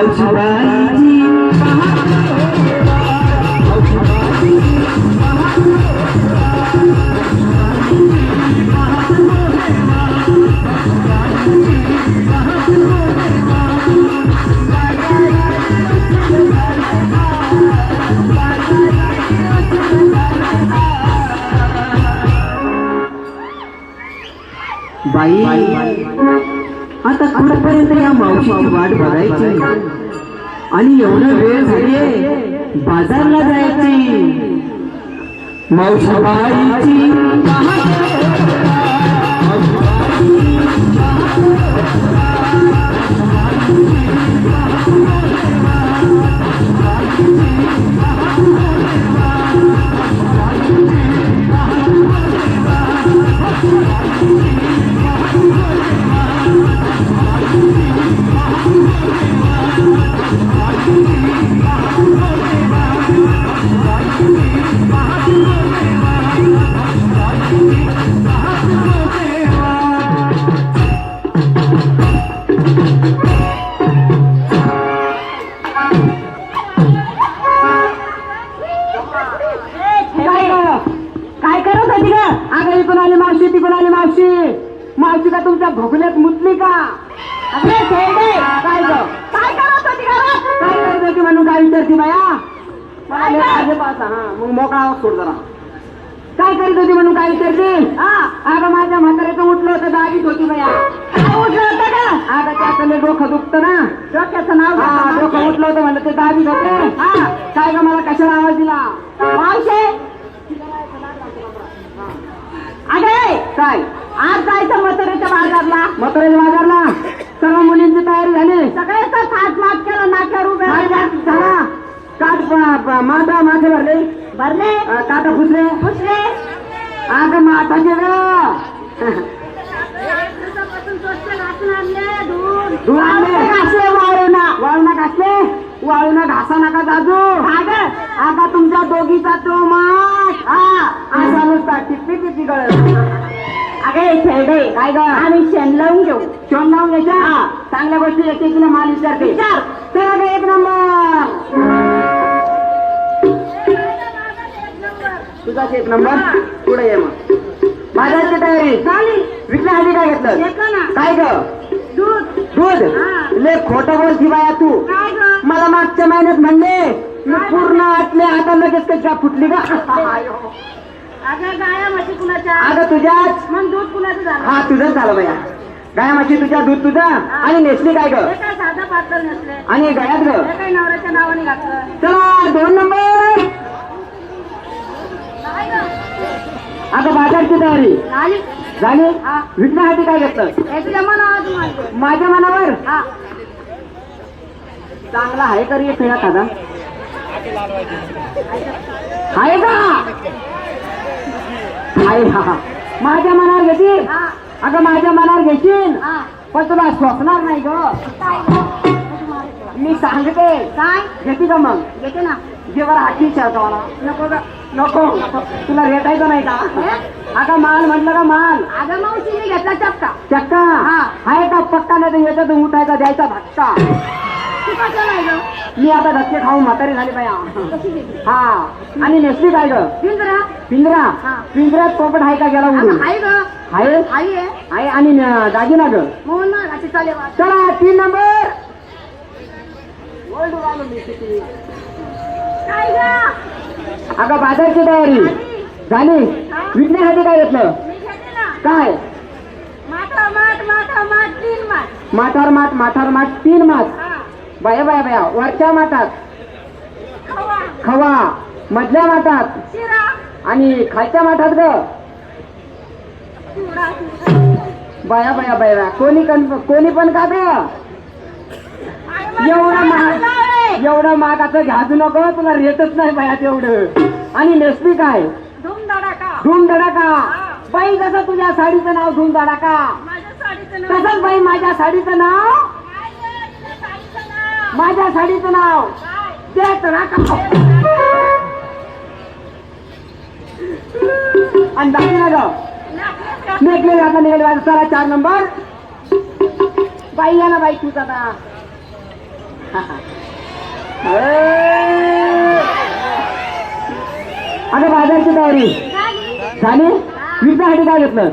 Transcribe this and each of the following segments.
तू मावशी बाईची बाई। आता कुठपर्यंत या मावशीची वाट बघायची? आणि एवढा वेळ झालीये बाजारला जायची मावशी काय करत होती का अगं इकडून आली मावशी तिकडून आली मावशी. मावशी का तुमच्या भोगल्यात मुतली का? अरे काय काय करत होती म्हणून काय विचारती बाया? मला लय लाज पाहता, हा. मग मोकळा आवाज सोड जरा. काय करीत होती म्हणून काय विचारते? हा. अगं माझ्या म्हाताऱ्याचं उठलं होतं दागीत होती बाया. काय उठलं होतं का? अगं त्याचं लय डोकं दुखतं ना. डोक्याचं नाव हा डोकं उठलं होतं म्हणलं ते दागीत होते. हा काय ग मला कशाला आवाज दिला? मावशे? अगे काय? आज जायचं मथुरेच्या बाजारला. मथुरेच्या बाजारला सर्व मुलींची तयारी झाली सगळ्याचा थाट मात केला नाक्यावर उभे झाला काट माथा माथे भरले. भरले. काटा फुसले. फुसले. अग माठाचे ग दूध आणले घासले वाळूना. घासले. वाळूना घासा नका जाजू. आता तुमच्या दोघीचा तो माठ हा असा नुसता गळ अगे खेळडे काय ग? आम्ही शेण लावून घेऊ. शेण लावून घ्यायच्या? चांगल्या गोष्टी एक माल विचारते. विचार. ग एक नंबर. तुझाच एक नंबर. पुढे ये मग. बाजारची तयारी. झाली. विकण्यासाठी काय घेतलं? काय ग? दूध. दूध? ले खोटं बोलती बाया तू. मला मागच्या महिन्यात म्हणले मी पूर्ण आटले आता लगेच कशा फुटली का अगं गाया म्हशी कुणाच्या? अगं तुझ्याच? मग दूध कुणाचं झालं? हा तुझंच झालं बाया. गाय माशी तुझ्या दूध तुझं? आणि नेसली काय ग? हे काय साधा पातळ नसले? आणि गळ्यात ग? हे काय नवऱ्याच्या नावाने घातलं? चला दोन नंबर. अगं बाजारची तयारी. झाली. झाली. विकण्यासाठी काय घेतलं? मनावर माझं माझ्या मनावर? हा. चांगला आहे का रे खेळा खादा? आहे का? आहे हा माझ्या मनावर घेतील हा. अगं माझ्या मनावर घेशील? हा. पण तुला स्वप्नार नाही ग. काय गं? मी सांगते. काय घेते का मग? घेते ना. जेव्हा हाती विचारतो मला. नको ग. नको. तुला रेटायचं नाही का? अगं माल म्हटलं का माल? अगं मावशीने घेतला चपका चक्का? हा. आहे का पक्का? नाही तर याच्यातून उठायचा द्यायचा धक्का. मी आता धक्के खाऊन म्हातारी झाली घेतली हा. आणि नेसली काय ग? पिंजरा. पिंजरा? हा. पिंजऱ्यात पोपट आहे का गेला आहे आई आहे? आहे. आणि न- दागिना ग? वाट चला तीन नंबर ओरडू राहिलो मी किती. काय ग अगं बाजारची तयारी. झाली? विकण्यासाठी काय घेतलं? काय? माठ माठ माठ. माठ तीन माठ. हा. बाया बाया बाया वरच्या माठात. खवा. खवा. मधल्या माठात. शिरा. आणि खालच्या माठात ग. बाया बाया बाया बाया कोणी कन कोणी पण का एवढं महाग एवढं महागाचं घ्याजू नको तुला रेटच नाही बाया तेवढं. आणि नेसली काय धूम धडाका धूम धडाका बाई जसं तुझ्या साडीचं नाव धूम धडाका माझ्या साडीचं नाव तसंच बाई माझ्या साडीचं नाव? माझ्या साडीचं नाव? तेच राखा. आणि दाखी ना ग. नेकलेस आता निघाले चला चार नंबर. बाई या ना बाई तूच आता अगं बाजारची तयारी. झाली? झाली? विकण्यासाठी काय घेतलं?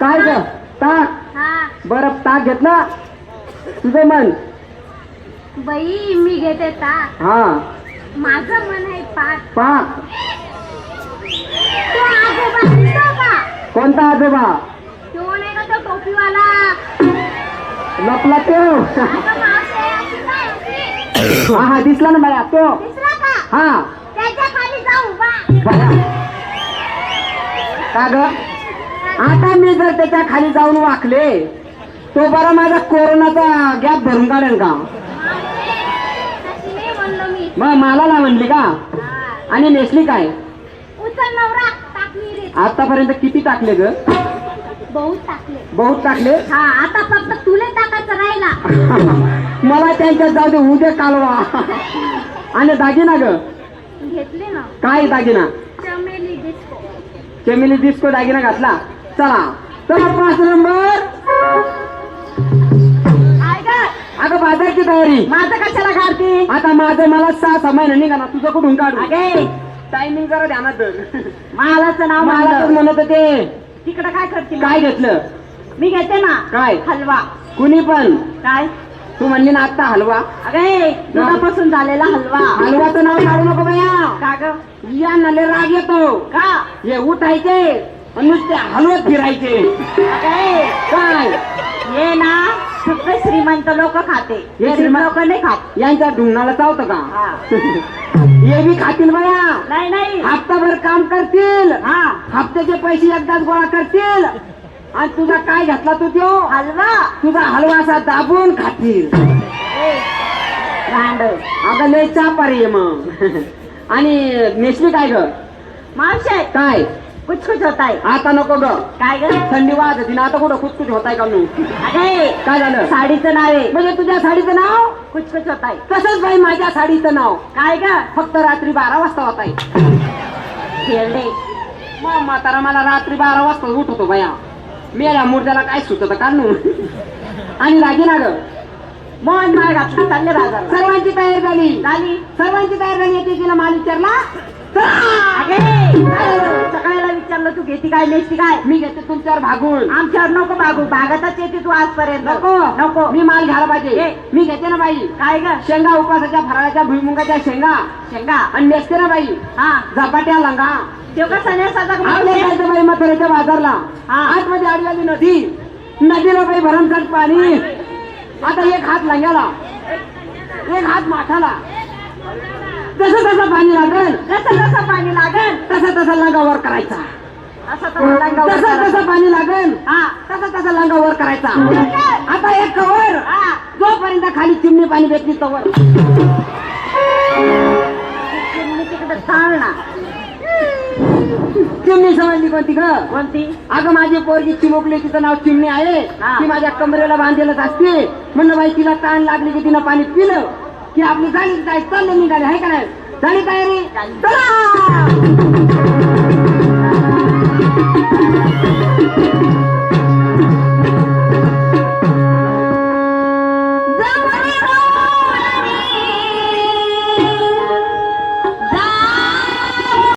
काय ग? ताक बरं ताक घेतला? तुझं मन? बाई मी घेते ताक हा. माझं मन आहे पाक पाक कोणता आजोबा? तो नाही का तो टोपीवाला? लपला तो? हा हा दिसला ना बाया तो. हा. का ग? आता मी जर त्याच्याखाली जाऊन वाकले तो बरा माझा कोरोनाचा गॅप भरून काढेल का? मग मला ना म्हणली का? आणि नेसली काय? आतापर्यंत किती टाकले ग? बहुत टाकले? बहुत टाकले हा आता फक्त तुले टाकायचं राहिला मला त्यांच्यात जाऊ दे उद्या कालवा. आणि दागिना ग? घेतले. काय दागिना? चमेली डिस्को दागिना घातला. चला. चला पाच नंबर. अगं बाजारची तयारी. माझं कशाला घालते आता माझं मला सहा सहा महिने निघा ना तुझं कुठून काढू? टायमिंग जरा ध्यानात धर. मालाचं नाव मला म्हणत होते. तिकडं काय करते? काय घेतलं? मी घेते ना. काय? हलवा. कुणी पण? काय? तू म्हणली ना आता हलवा. अगे दुधापासून झालेला हलवा. हलवाचं नाव काढू नको बया. का ग? या नले राग येतो. का? हे उठायचे आणि नुसते हलवत फिरायचे. काय? ये ना फक्त श्रीमंत लोक खाते. हे श्रीमंत- लोक नाही खात. यांच्या ढुंगणाला चावतं का? हा. हे बी खातील बया. नाही नाही. हप्ताभर काम करतील. हा. हप्त्याचे पैसे एकदाच गोळा करतील. आणि तुझा काय घातला तू त्यो? हलवा. तुझा हलवा असा दाबून खातील अगं लय चापारी आहे मग. आणि नेसली काय ग? मावशे. काय? कुछ कुछ होत आहे आता नको ग. काय ग? थंडी वाजत होती ना आता कुठं खुचकुच होत आहे का नू अगे काय झालं? साडीचं नाव आहे. म्हणजे तुझ्या साडीचं नाव? कुछ कुछ होत आहे तसंच बाई माझ्या साडीचं नाव? काय ग? फक्त रात्री बारा वाजता होत आहे खेळले. मग म्हातारा मला रात्री बारा वाजता उठवतो बाया. मेल्या मूर्त्याला काय सुचत काढू आणि लागी ना ग मोहन घातली चालले बाजार सर्वांची तयारी झाली. झाली. सर्वांची तयारी झाली. तिला माल विचारला. अगे! सकाळीला विचारलं तू घेती काय नेसती काय? मी घेते तुमच्यावर भागून. आमच्यावर नको बागू बागातच येते तू आजपर्यंत. नको. नको. मी माल घ्यायला पाहिजे. मी घेते ना बाई. काय ग? शेंगा उपासाच्या फराळाच्या भुईमुगाच्या शेंगा. शेंगा? आणि नेसते ना बाई. हा. झपाट्या लंगा. तो कसा नेसाचा ग आपल्या? जायचं बाई मथुरेच्या बाजारला. हा. आतमध्ये आडलेली नदी. नदीला बाई भरमसाठ पाणी. आता एक हात लंग्याला. एक हात माठाला. जसं तसं पाणी लागेल. जसं जसं पाणी लागल. तसं तसं लंगावर करायचा. तसं जसं. तसं पाणी लागेल. हा. तसं तसं लंगावर करायचा. आता एक कवर. हा. जोपर्यंत खाली चिमणी पाणी भेटली तोवर. चिमणी ना. समजली कोणती ग? कोणती? अगं माझी पोरगी चिमुकली तिचं नाव चिमणी आहे. ती माझ्या कमरेला बांधलेलंच असते. म्हणलं बाई तिला ताण लागली की तिनं पाणी पिलं. की आपली झाली काय चालले निघाले आहे का नाही? झाली तयारी?